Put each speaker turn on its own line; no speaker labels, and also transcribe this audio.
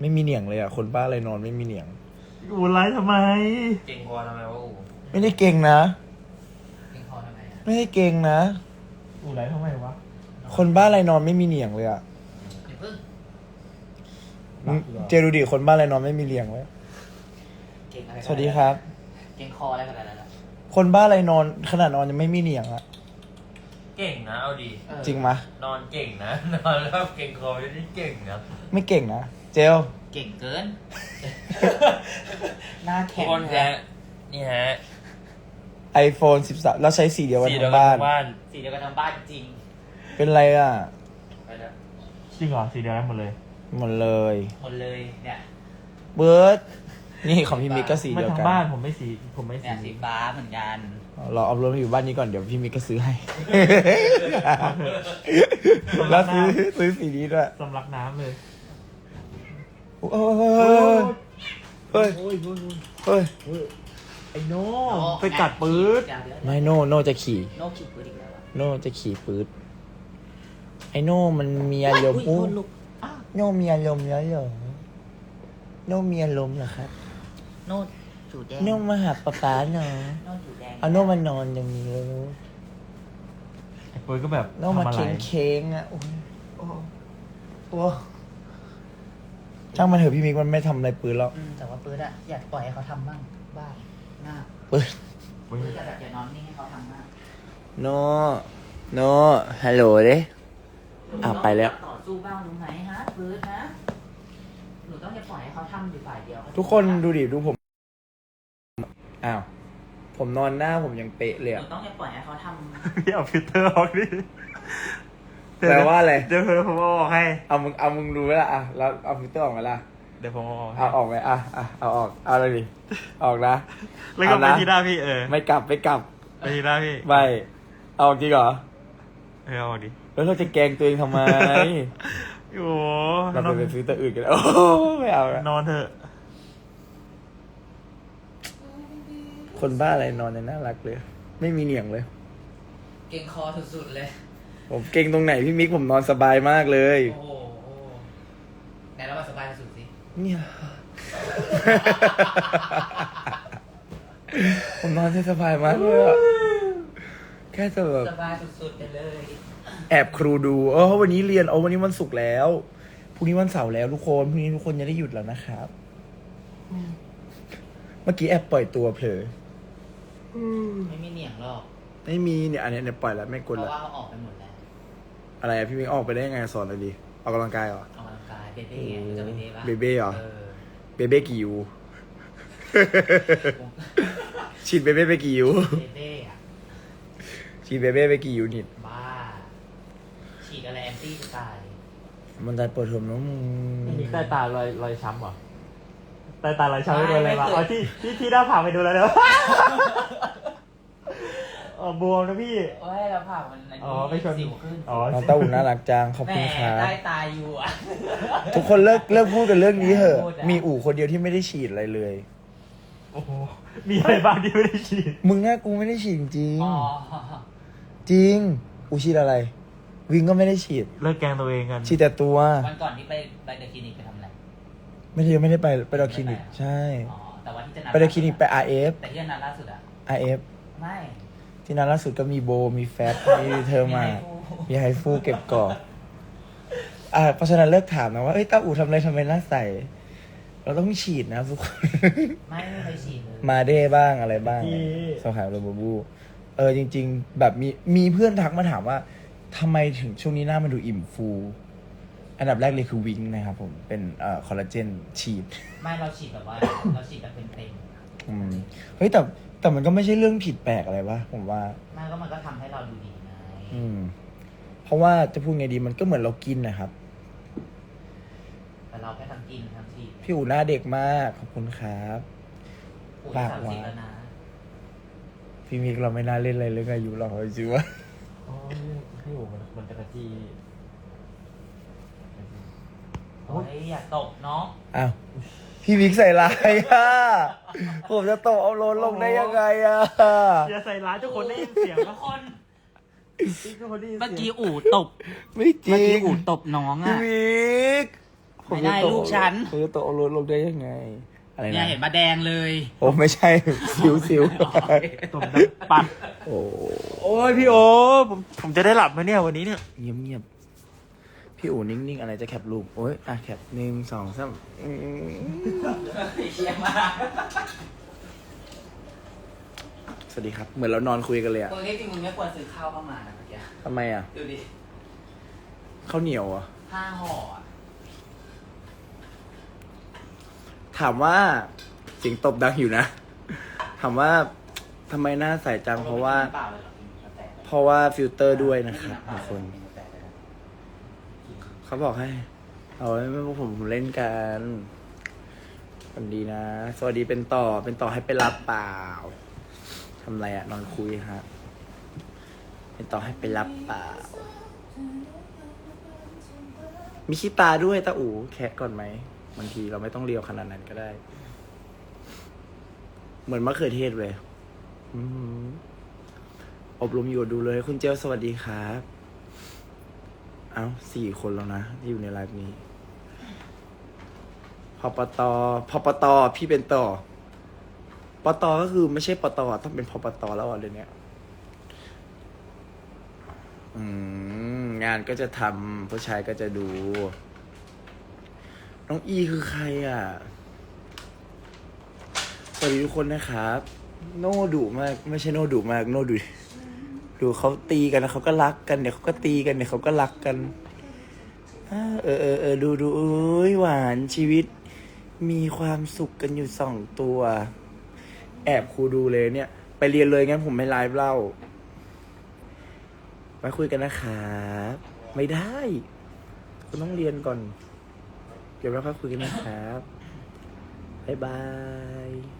ไม่มีเหนียงเลยอะ คนบ้าอะไรนอนไม่มีเหนียง
อูไลฟ์ทำไม
เก่งกว่าทำไมวะอู
ไม่ได้เก่งนะ
เก่งคอทำไมอะ
ไม่ได้เก่งนะ
อูไลฟ์ทำไมวะ
คนบ้าอะไรนอนไม่มีเหนียงเลยอะ
อย่าเพิ่ง
มึงเจดูดิคนบ้าอะไรนอนไม่มีเหนียงเลย
เก่งอะไร
สวัสดีครับ
เก่งคออะไรขนาดนั้นอะ
คนบ้าอะไรนอนขนาดนอนยังไม่มีเหนียงอะ
เก่งนะเอาดี
เออ
จริงมะ
นอนเก่งนะนอนแล้วเก่งคอไม่ได้เก่งนะ
ไม่เก่งนะ เจล
เก่งเกิน หน้า
ทุก
แข็ง
คนฮะนี่ฮะ
iPhone 13 เราใช้สีเดียวกัน
สี
ทั้
เดียว
ง
กัน
บ้าน
ทั้งบ้าน
สีเดียวกันทั้งบ้านจริง
เป็นไรอะ
ไปแล้ว
จริงเหรอสีเดียวกันหมดเลย
หมดเลย
หมดเลยเนี่ย
เบิร์ด นี่ของพี่มิกก็สี
ไม่
เดียว
ทั้
กั
ง
น
บ้านผมไม่สีผมไม่
เนี่ย
สี
สีฟ้าเหมือนกัน
เราเอารถมาอยู่บ้านนี้ก่อนเดี๋ยวพี่มิกก็ซื้อให้ แล้วซื้อซื้อสีนี้ด้วย
สำลักน้ำเลย
โอ้ยเฮ้ย
โอ้ยโอ้ย
เฮ้ย
โอ้ยไอ้โน่
โอ้
ไปกัดปื๊ด
เดี๋ยวเดี๋ยว
ไม่โน่โน่จะขี่
โนขีดปื๊ดอีกแล้วอะ
โน่จะขี่ปืดไอโน่มันมีอารมณ์
อุ้
อู้
ยโดนลูกอ้าว
โน่มีอารมณ์แล้วเหรอโน่มีอารมณ์เหรอครับ
โนจูแดง
โน่มาหาป๊าป๊าหน่อย
โนจูแดง
เอาโน่มานอนอย่างนี้เลย
ไอ้ปื๊ดก็แบบ
โน่มา
ทำอะไร
เค้งเค้งๆอะโอ้ยโอ้โอ้ช่างมันเถอะพี่มิกมันไม่ทำอะไรปืนแล้ว
อืมแต่ว่าปื๊ดอะอยากปล่อยให้เขาทำบ้าง บ้างหน้า
ปืน
ปื๊
ปื๊
ด
ดจะแบบอย่านอนนิ่งให้เขาทำบ้าง
โน่โน่ฮัลโหลเด้ อะไปแล้ว
ต่อสู้บ้างรู้ไหมฮะปื๊ดนะ หนูต้องอย่าปล่อยให้เขาทำอยู่ฝ่ายเดียว
ทุกคนดูดิดูผม อ้าว ผมนอนหน้าผมยังเป๊ะเลย
ห
อะ
นูต้องอย่าปล่อยให้เขาท
พี่เอาฟิลเตอร์ออกดิ
แปลว่าอะไร
เดี๋ยวผมเอาออกให้
เอามึงเอามึงดูไว้ละอะแล้วเอาฟิลเตอร์ออกมาละ
เดี๋ยวผมเอาออกให้
เอาออกไหมอะอะเอาออกเอาเลยดิออกนะ
แล้วก็ไป
เอานะ
ที่หน้าพี่เออ
ไม่กลับไม่กลับ
ไปที่หน้าพี่
ไม่เอาจริงเหรอ
เออเอาออกดิ
แล้วเราจะแกล้งตัวเองทำไม
โอ้
เรา
น
ไป
อน
เป็นฟิลเตอร์อื่นกันโอ้ไม่เอาละ
นอนเถอะ
คนบ้าอะไรนอนเนี่ยน่ารักเลย ไม่มีเหนียงเลยำ
เก่งคอสุดๆเลย
ผมเก่งตรงไหนพี่มิกผมนอนสบายมากเลย
โอ้โหไหนเรามาสบายสุดสิ
เนี่ย ผมนอนได้สบายมากเลยอะแค่จะแบบ
สบายสุดๆไปเลย
แอบครูดู เออวันนี้เรียน เอาวันนี้วันศุกร์แล้ว พรุ่งนี้วันเสาร์แล้วทุกคน พรุ่งนี้ทุกคนจะได้หยุดแล้วนะครับ เมื่อกี้แอบปล่อยตัวเผลอ
ไม่มีเหนียงหรอก
ไม่มีเนี่ยอันเนี้ยเนี่ยปล่อยแล้วไม่
เพ
กด
ราะ
แล้ว
ว่าเขาออกไปหมดแล้ว
อะไรอะพี่มิกออกไปได้ยังไงสอนเลยดีออกกำลังกายเหรอ
ออกกำลังกายเบเบ้ไงรู้จะเบเบ้ปะ
เบเบ้เหรอ
เออ
เบเบ้กี่ยู ฉีดเบเบ้ไปกี่ยู
เบเบ้อะ
ฉีดเบเบ้ไปกี่ยูนิต
บ้า ตี้ตล์
มันได้เปิดเทอมแล้วมึง
มีใต้ตารอยรอยช้ำเหรอใต้ตารอยช้ำไปโดนอะไรมาอ๋อที่ที่ที่หน้าผากไปดนอะไรเนอะอ๋อบวมนะพี่
โอ้ยแล้วผ่ามันอัน
อ๋อ
นี้
ไม่ชน
สิวขึ้น
อ๋อ
น้องเต้าอุ่นน่ารักจังขอบคุณครับ
ได้ตายอยู่อะ
ทุกคนเลิกเลิกพูดกันเรื่องนี้เถอะ
พูดอะ
มีอู่คนเดียวที่ไม่ได้ฉีดอะไรเลย
โอ้โหมีอะไรบ้างที่ไม่ได้ฉีด
มึงง่ากูไม่ได้ฉีดจริง
อ๋อ
จริง อูฉีดอะไร วิงก็ไม่ได้ฉีด
เลิกแกล้งตัวเองกัน
ฉีดแต่ตัว
วันก่อนที่ไปไปเดอะคลินิกไปทำอะไร
ไม่ได้ไม่ได้ไปไปดอคลินิก ใช่
อ๋อ แต่ว่าที่จะนัด
ไปดอคลินิกไป RF
แต่ที่จะนัดล่าสุดอะ
RF
ไม่
ที่นั้นล่าสุดก็มีโบมีแฟตมีเธอมามีไฮฟูเก็บกรอบอ่าเพราะฉะนั้นเลิกถามนะว่าเอ้ยต้าอู่ทำอะไรทำไมหน้าใส เราต้องฉีดนะทุกคน
ไม่ไม่เคยฉีดเลย
มาเด้บ้างอะไรบ้าง
ที่
สาวขายโรบูบู เออจริง ๆ แบบมีมีเพื่อนทักมาถามว่า ทำไมถึงช่วงนี้หน้ามันดูอิ่มฟู อันดับแรกเลยคือวิงนะครับผม เป็นเอ่อคอลลาเจนฉีด
ไม่เราฉีดแบบว่า เราฉีดแบบเป็นเต็ม
อืม เฮ้ยแต่แต่มันก็ไม่ใช่เรื่องผิดแปลกอะไรวะผมว่า
ๆไม่ก็มันก็ทำให้เราดูดีไง
อืม เพราะว่าจะพูดไงดีมันก็เหมือนเรากินนะครับ
แต่เราแค่ทำกินทำฉีด
พี่อู๋หน้าเด็กมาก ขอบคุณครับ
ปุ๋ย
ปาก
สาม
หวาน
สิบแล้วนะ
พี่มิกเราไม่น่าเล่นอะไรเรื่องอายุหรอกจริงๆว่า
อ๋อพี่โอ๋มันมันจะกระจี
โอ้ยอย่าตกเนาะ
อ้าวพี่มิกใส่ลายอะผมจะตกเอาโลนลงได้ยังไงอะ
อย่าใส่ร้ายทุกคนได้ยินเสียง
ทุ
นะ
กคน
ทุกคนได้ยิน
เมื่อ
เสี
กี้
ยง
อู่ตบ
ไม่จริ
เมื่อกี้
ง
อู่ตบน้อง
พี่
อะ
มิกผ
ไม่ได้ลูกฉัน
ผมจะตกเอารถลงได้ยังไง อะไร
เนี่ย
นะ
เห็นมาแดงเลย
โอ้ไม่ใช่ สิวสิว
ตบดังปัด
โอ้
โอ้ยพี่โอผมผมจะได้หลับไหมเนี่ยวันนี้เนี่ย
เงียบเงียบพี่อู๋นิ่งๆ อะไรจะแคปรูปโอ้ยอะแคปหนึ่งสองสามอืม
เชียมาก
สวัสดีครับ เหมือนเรานอนคุยกันเลยอะ
ตัวนี้จริงมึงไม่ควรซื้อข้าวเข้ามานะเมื่อกี้
ทำไมอะ
ดูดิ
ข้าวเหนียวเหรอะ
ห้าห่ออะ
ถามว่าเสียงตบดังอยู่นะ ถามว่าทำไมหน้าใสจังเพราะว่า
เปล่าเลยเหรอกินกาแฟ
เพราะว่าฟิลเตอร์ด้วยนะครับทุกคนเขาบอกให้ เอาไว้ไม่พวกผมผมเล่นกันวันดีนะ สวัสดีเป็นต่อเป็นต่อให้ไปรับเปล่าทำไรอะนอนคุยฮะเป็นต่อให้ไปรับเปล่า มีขี้ตาด้วยตาอูแคะก่อนไหม บางทีเราไม่ต้องเรียวขนาดนั้นก็ได้ เหมือนมะเขือเทศเลยอืมอบรมอยู่ดูเลย คุณเจลสวัสดีครับ เอ้าสี่คนแล้วนะที่อยู่ในไลฟ์นี้พปตพปตพี่เป็นต่อปตก็คือไม่ใช่ปตต้องเป็นพปตแล้วอะเดี๋ยวนี้อืมงานก็จะทำผู้ชายก็จะดู น้องอีคือใครอะ สวัสดีทุกคนนะครับ โน่ดุมาก ไม่ใช่โน่ดุมาก โน่ดุ ดูเขาตีกันแล้วเขาก็รักกัน เดี๋ยวเขาก็ตีกัน เดี๋ยวเขาก็รักกันเออเออเออดูดูเอ้ยหวานชีวิต มีความสุขกันอยู่สองตัว แอบครูดูเลยเนี่ย ไปเรียนเลยงั้นผมไม่ไลฟ์เล่าไว้คุยกันนะครับ ไม่ได้ คุณต้องเรียนก่อน เดี๋ยวเราค่อยคุยกันนะครับ บ๊ายบาย